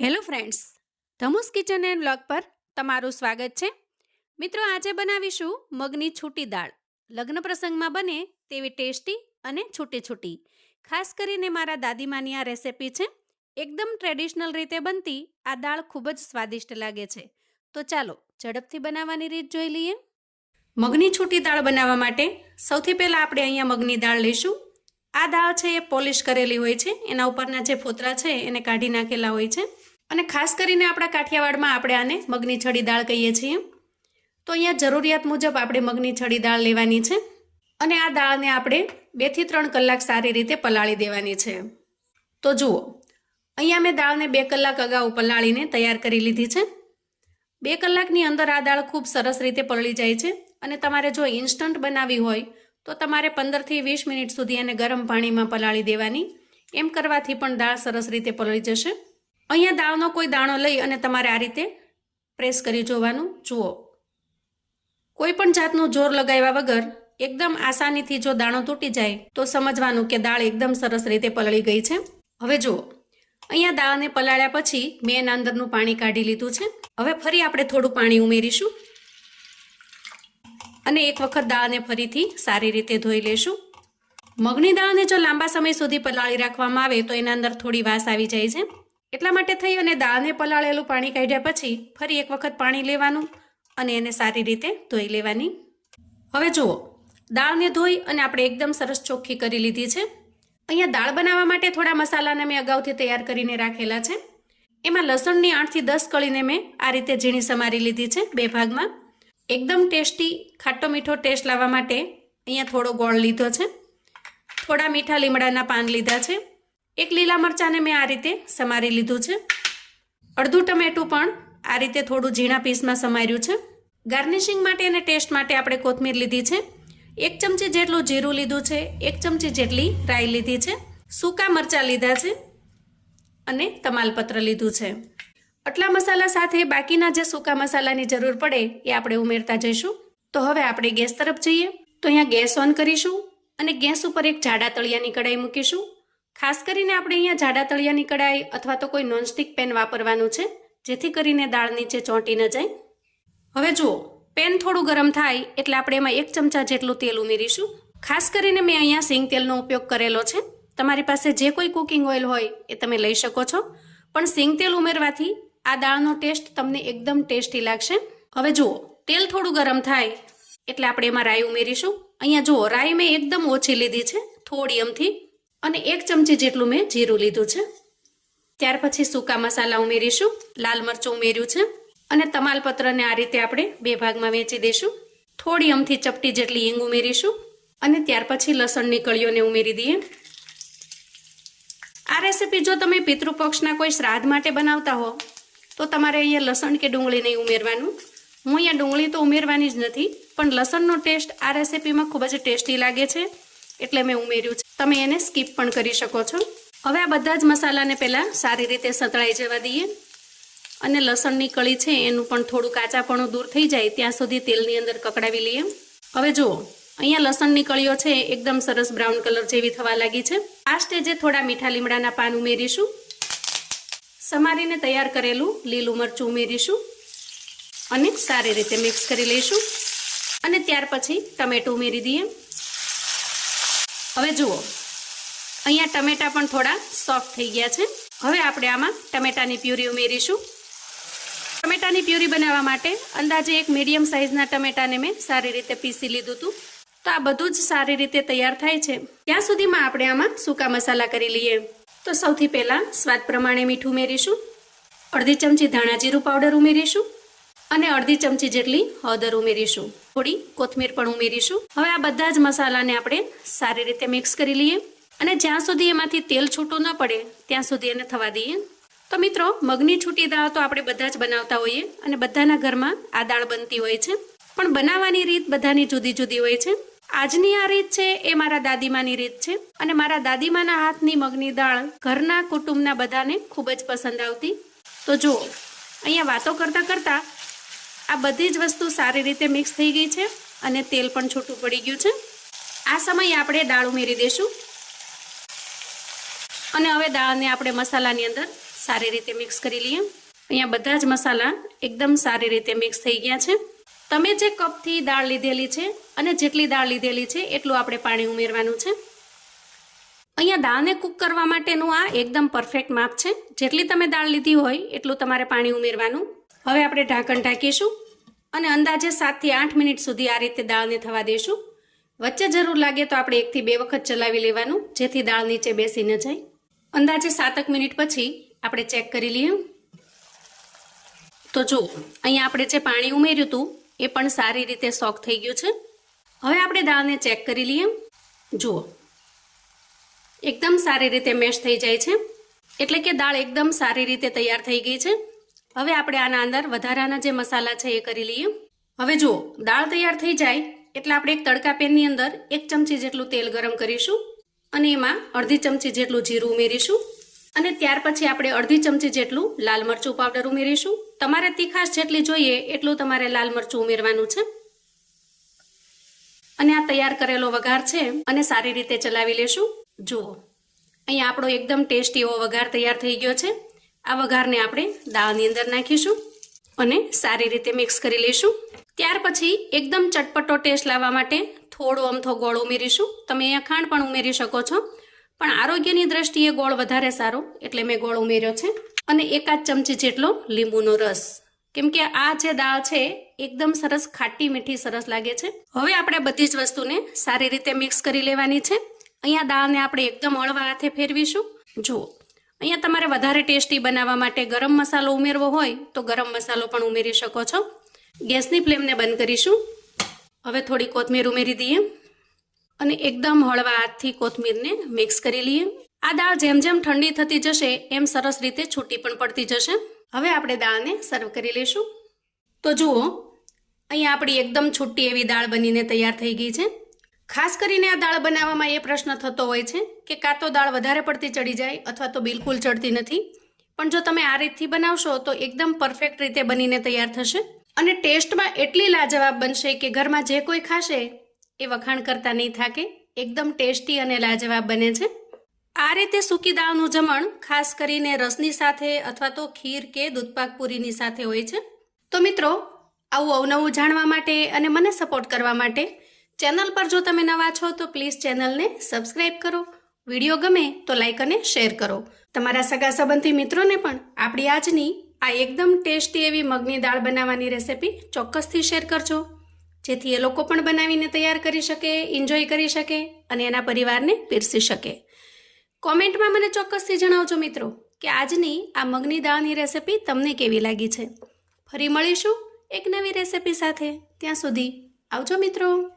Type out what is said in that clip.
Hello friends, ધમુસ kitchen and blog પર તમારું સ્વાગત છે. મિત્રો, આજે બનાવીશું મગની છૂટી દાળ. લગ્ન પ્રસંગમાં બને તેવી ટેસ્ટી અને છૂટી છૂટી. ખાસ કરીને મારા દાદીમાની આ રેસિપી છે. એકદમ ટ્રેડિશનલ રીતે બનતી આ દાળ ખૂબ જ સ્વાદિષ્ટ લાગે છે. તો ચાલો, ઝડપથી બનાવવાની રીત જોઈ લઈએ. મગની છૂટી દાળ બનાવવા માટે સૌથી પહેલાં આપણે અહીંયા મગની દાળ લઈશું. આ દાળ છે એ પોલિશ કરેલી હોય છે. એના ઉપરના જે ફોતરા છે એને કાઢી નાખેલા હોય છે. અને ખાસ કરીને આપણા કાઠિયાવાડમાં આપણે આને મગની છડી દાળ કહીએ છીએ. તો અહીંયા જરૂરિયાત મુજબ આપણે મગની છડી દાળ લેવાની છે અને આ દાળને આપણે બેથી ત્રણ કલાક સારી રીતે પલાળી દેવાની છે. તો જુઓ, અહીંયા મેં દાળને બે કલાક અગાઉ પલાળીને તૈયાર કરી લીધી છે. બે કલાકની અંદર આ દાળ ખૂબ સરસ રીતે પલળી જાય છે અને તમારે જો ઇન્સ્ટન્ટ બનાવવી હોય તો તમારે પંદરથી વીસ મિનિટ સુધી એને ગરમ પાણીમાં પલાળી દેવાની. એમ કરવાથી પણ દાળ સરસ રીતે પલળી જશે. અહીંયા દાળનો કોઈ દાણો લઈ અને તમારે આ રીતે પ્રેસ કરી જોવાનું. જુઓ. કોઈ પણ જાતનું જોર લગાવ્યા વગર એકદમ આસાનીથી જો દાણો તૂટી જાય, તો સમજવાનું કે દાળ એકદમ સરસ રીતે પલળી ગઈ છે. હવે જુઓ. અહીંયા દાળને પલાળ્યા પછી મેં એના અંદરનું પાણી કાઢી લીધું છે. હવે ફરી આપણે થોડું પાણી ઉમેરીશું. અને એક વખત દાળને ફરીથી સારી રીતે ધોઈ લેશું. મગની દાળને જો લાંબા સમય સુધી પલાળી રાખવામાં આવે, તો એના અંદર થોડી વાસ આવી જાય છે. એટલા માટે થઈ અને દાળને પલાળેલું પાણી કાઢ્યા પછી ફરી એક વખત પાણી લેવાનું અને એને સારી રીતે ધોઈ લેવાની. હવે જુઓ, દાળને ધોઈ અને આપણે એકદમ સરસ ચોખ્ખી કરી લીધી છે. અહીંયા દાળ બનાવવા માટે થોડા મસાલાને મેં અગાઉથી તૈયાર કરીને રાખેલા છે. એમાં લસણની આઠથી દસ કળીને મેં આ રીતે ઝીણી સમારી લીધી છે બે ભાગમાં. એકદમ ટેસ્ટી, ખાટો મીઠો ટેસ્ટ લાવવા માટે અહીંયા થોડો ગોળ લીધો છે. થોડા મીઠા લીમડાના પાન લીધા છે. એક લીલા મરચાંને મેં આ રીતે સમારી લીધું છે. અડધું ટમેટું પણ આ રીતે થોડું ઝીણા પીસમાં સમાર્યું છે. ગાર્નિશિંગ માટે અને ટેસ્ટ માટે આપણે કોથમીર લીધી છે. એક ચમચી જેટલું જીરું લીધું છે, એક ચમચી જેટલી રાઈ લીધી છે. સૂકા મરચાં લીધા છે અને તમાલપત્ર લીધું છે. આટલા મસાલા સાથે બાકીના જે સૂકા મસાલાની જરૂર પડે એ આપણે ઉમેરતા જઈશું. તો હવે આપણે ગેસ તરફ જઈએ. તો અહીંયા ગેસ ઓન કરીશું અને ગેસ ઉપર એક જાડા તળિયાની કડાઈ મૂકીશું. ખાસ કરીને આપણે અહીંયા જાડા તળિયાની કડાઈ અથવા તો કોઈ નોનસ્ટિક પેન વાપરવાનું છે, જેથી કરીને દાળ નીચે ચોંટી ન જાય. હવે જુઓ, પેન થોડું ગરમ થાય એટલે આપણે એમાં એક ચમચા જેટલું તેલ ઉમેરીશું. ખાસ કરીને મેં અહીંયા સિંગ તેલનો ઉપયોગ કરેલો છે. તમારી પાસે જે કોઈ કુકિંગ ઓઇલ હોય એ તમે લઈ શકો છો. પણ સિંગ તેલ ઉમેરવાથી આ દાળનો ટેસ્ટ તમને એકદમ ટેસ્ટી લાગશે. હવે જુઓ, તેલ થોડું ગરમ થાય એટલે આપણે એમાં રાઈ ઉમેરીશું. અહીંયા જુઓ, રાઈ મેં એકદમ ઓછી લીધી છે, થોડી અમથી. અને એક ચમચી જેટલું મેં જીરું લીધું છે. ત્યાર પછી સૂકા મસાલા ઉમેરીશું, લાલ મરચું ઉમેર્યું છે અને તમાલપત્રને આ રીતે આપણે બે ભાગમાં વેચી દઈશું. થોડી અમથી ચપટી જેટલી હિંગ ઉમેરીશું અને ત્યાર પછી લસણની કળીઓને ઉમેરી દઈએ. આ રેસીપી જો તમે પિતૃપક્ષના કોઈ શ્રાદ્ધ માટે બનાવતા હો, તો તમારે અહીંયા લસણ કે ડુંગળી નહીં ઉમેરવાનું. હું અહીંયા ડુંગળી તો ઉમેરવાની જ નથી, પણ લસણનો ટેસ્ટ આ રેસીપીમાં ખૂબ જ ટેસ્ટી લાગે છે. એટલે મેં ઉમેર્યું છે. તમે એને સ્કીપ પણ કરી શકો છો. હવે આ બધા જ મસાલાને પહેલાં સારી રીતે સતળાઈ જવા દઈએ. અને લસણની કળી છે એનું પણ થોડું કાચાપણું દૂર થઈ જાય ત્યાં સુધી તેલની અંદર કકડાવી લઈએ. હવે જુઓ, અહીંયા લસણની કળીઓ છે એકદમ સરસ બ્રાઉન કલર જેવી થવા લાગી છે. આ સ્ટેજે થોડા મીઠા લીમડાના પાન ઉમેરીશું. સમારીને તૈયાર કરેલું લીલું મરચું ઉમેરીશું. અને સારી રીતે મિક્સ કરી લઈશું. અને ત્યાર પછી ટમેટું ઉમેરી દઈએ. હવે જુઓ. અહીંયા ટમેટા પણ થોડા સોફ્ટ થઈ ગયા છે. હવે આપણે આમાં ટમેટાની પ્યુરી ઉમેરીશું. ટમેટાની પ્યુરી બનાવવા માટે અંદાજે એક મીડિયમ સાઇઝના ટમેટાને મેં સારી રીતે પીસી લીધું હતું. તો આ બધું જ સારી રીતે તૈયાર થાય છે. ત્યાં સુધીમાં આપણે આમાં સૂકા મસાલા કરી લઈએ. તો સૌથી પહેલાં સ્વાદ પ્રમાણે મીઠું ઉમેરીશું. અડધી ચમચી ધાણા જીરું પાવડર ઉમેરીશું. અને અડધી ચમચી જેટલી હળદર ઉમેરીશું. થોડી કોથમીર પણ ઉમેરીશું. હવે આ બધા જ મસાલાને આપણે સારી રીતે મિક્સ કરી લઈએ. અને જ્યાં સુધી એમાંથી તેલ છૂટું ન પડે, ત્યાં સુધી એને થવા દઈએ. તો મિત્રો, મગની છૂટી દાળ તો આપણે બધા જ બનાવતા હોઈએ અને બધાના ઘરમાં આ દાળ બનતી હોય છે. પણ બનાવવાની રીત બધાની જુદી જુદી હોય છે. આજની આ રીત છે એ મારા દાદીમાની રીત છે. અને મારા દાદીમાના હાથની મગની દાળ ઘરના કુટુંબના બધાને ખૂબ જ પસંદ આવતી. તો જુઓ, અહીંયા વાતો કરતાં કરતાં આ બધી જ વસ્તુ સારી રીતે મિક્સ થઈ ગઈ છે અને તેલ પણ છૂટું પડી ગયું છે. આ સમયે આપણે દાળ ઉમેરી દઈશું અને હવે દાળને આપણે મસાલાની અંદર સારી રીતે મિક્સ કરી લઈએ. અહીંયા બધા જ મસાલા એકદમ સારી રીતે મિક્સ થઈ ગયા છે. તમે જે કપથી દાળ લીધેલી છે અને જેટલી દાળ લીધેલી છે એટલું આપણે પાણી ઉમેરવાનું છે. અહીંયા દાળને કૂક કરવા માટેનું આ એકદમ પરફેક્ટ માપ છે. જેટલી તમે દાળ લીધી હોય એટલું તમારે પાણી ઉમેરવાનું. હવે આપણે ઢાંકણ ઢાંકીશું અને અંદાજે સાતથી આઠ મિનિટ સુધી આ રીતે દાળને થવા દઈશું વચ્ચે જરૂર લાગે તો આપણે એકથી બે વખત ચલાવી લેવાનું, જેથી દાળ નીચે બેસી ન જાય. અંદાજે સાતક મિનિટ પછી આપણે ચેક કરી લઈએ. તો જુઓ, અહીંયા આપણે જે પાણી ઉમેર્યું હતું, એ પણ સારી રીતે સોક થઈ ગયું છે. હવે આપણે દાળને ચેક કરી લઈએ. જુઓ, એકદમ સારી રીતે મેશ થઈ જાય છે. એટલે કે દાળ એકદમ સારી રીતે તૈયાર થઈ ગઈ છે. હવે આપણે આના અંદર વધારાના જે મસાલા છે એ કરી લઈએ. હવે જુઓ, દાળ તૈયાર થઈ જાય એટલે આપણે એક તડકા પેનની અંદર એક ચમચી જેટલું તેલ ગરમ કરીશું અને એમાં અડધી ચમચી જેટલું જીરું ઉમેરીશું અને ત્યાર પછી આપણે અડધી ચમચી જેટલું લાલ મરચું પાવડર ઉમેરીશું. તમારે તીખાશ જેટલી જોઈએ એટલું તમારે લાલ મરચું ઉમેરવાનું છે. અને આ તૈયાર કરેલો વઘાર છે અને સારી રીતે ચલાવી લેશું. જુઓ, અહીંયા આપણો એકદમ ટેસ્ટી એવો વઘાર તૈયાર થઈ ગયો છે. આ વઘારને આપણે દાળની અંદર નાખીશું અને સારી રીતે મિક્સ કરી લઈશું. ત્યાર પછી એકદમ ચટપટો ટેસ્ટ લાવવા માટે થોડો અમથો ગોળ ઉમેરીશું. તમે અહીંયા ખાંડ પણ ઉમેરી શકો છો. પણ આરોગ્યની દ્રષ્ટિએ ગોળ વધારે સારો, એટલે મેં ગોળ ઉમેર્યો છે. અને એકાદ ચમચી જેટલો લીંબુનો રસ. કેમ કે આ જે દાળ છે, એકદમ સરસ ખાટી મીઠી સરસ લાગે છે. હવે આપણે બધી જ વસ્તુને સારી રીતે મિક્સ કરી લેવાની છે. અહીંયા દાળને આપણે એકદમ હળવા હાથે ફેરવીશું. જુઓ. અહીંયા તમારે વધારે ટેસ્ટી બનાવવા માટે ગરમ મસાલો ઉમેરવો હોય તો ગરમ મસાલો પણ ઉમેરી શકો છો. ગેસની ફ્લેમને બંધ કરીશું. હવે થોડી કોથમીર ઉમેરી દઈએ. અને એકદમ હળવા હાથથી કોથમીરને મિક્સ કરી લઈએ. આ દાળ જેમ જેમ ઠંડી થતી જશે, એમ સરસ રીતે છૂટી પણ પડતી જશે. હવે આપણે દાળને સર્વ કરી લઈશું. તો જુઓ, અહીંયા આપણી એકદમ છૂટી એવી દાળ બનીને તૈયાર થઈ ગઈ છે. ખાસ કરીને આ દાળ બનાવવામાં એ પ્રશ્ન થતો હોય છે કે કાં તો દાળ વધારે પડતી ચડી જાય અથવા તો બિલકુલ ચડતી નથી. પણ જો તમે આ રીતથી બનાવશો તો એકદમ પરફેક્ટ રીતે બનીને તૈયાર થશે અને ટેસ્ટમાં એટલી લાજવાબ બનશે કે ઘરમાં જે કોઈ ખાશે એ વખાણ કરતા નહીં થાકે. એકદમ ટેસ્ટી અને લાજવાબ બને છે. આ રીતે સૂકી દાળનું જમણ ખાસ કરીને રસની સાથે અથવા તો ખીર કે દૂધપાક પૂરીની સાથે હોય છે. તો મિત્રો, આવું અવનવું જાણવા માટે અને મને સપોર્ટ કરવા માટે ચેનલ પર જો તમે નવા છો તો પ્લીઝ ચેનલને સબસ્ક્રાઈબ કરો. વીડિયો ગમે તો લાઈક અને શેર કરો. તમારા સગા સંબંધી મિત્રોને પણ આપણી આજની આ એકદમ ટેસ્ટી એવી મગની દાળ બનાવવાની રેસિપી ચોક્કસથી શેર કરજો. જેથી એ લોકો પણ બનાવીને તૈયાર કરી શકે એન્જોય કરી શકે અને એના પરિવારને પીરસી શકે. કોમેન્ટમાં મને ચોક્કસથી જણાવજો મિત્રો કે આજની આ મગની દાળની રેસિપી તમને કેવી લાગી છે. ફરી મળીશું એક નવી રેસિપી સાથે. ત્યાં સુધી આવજો મિત્રો.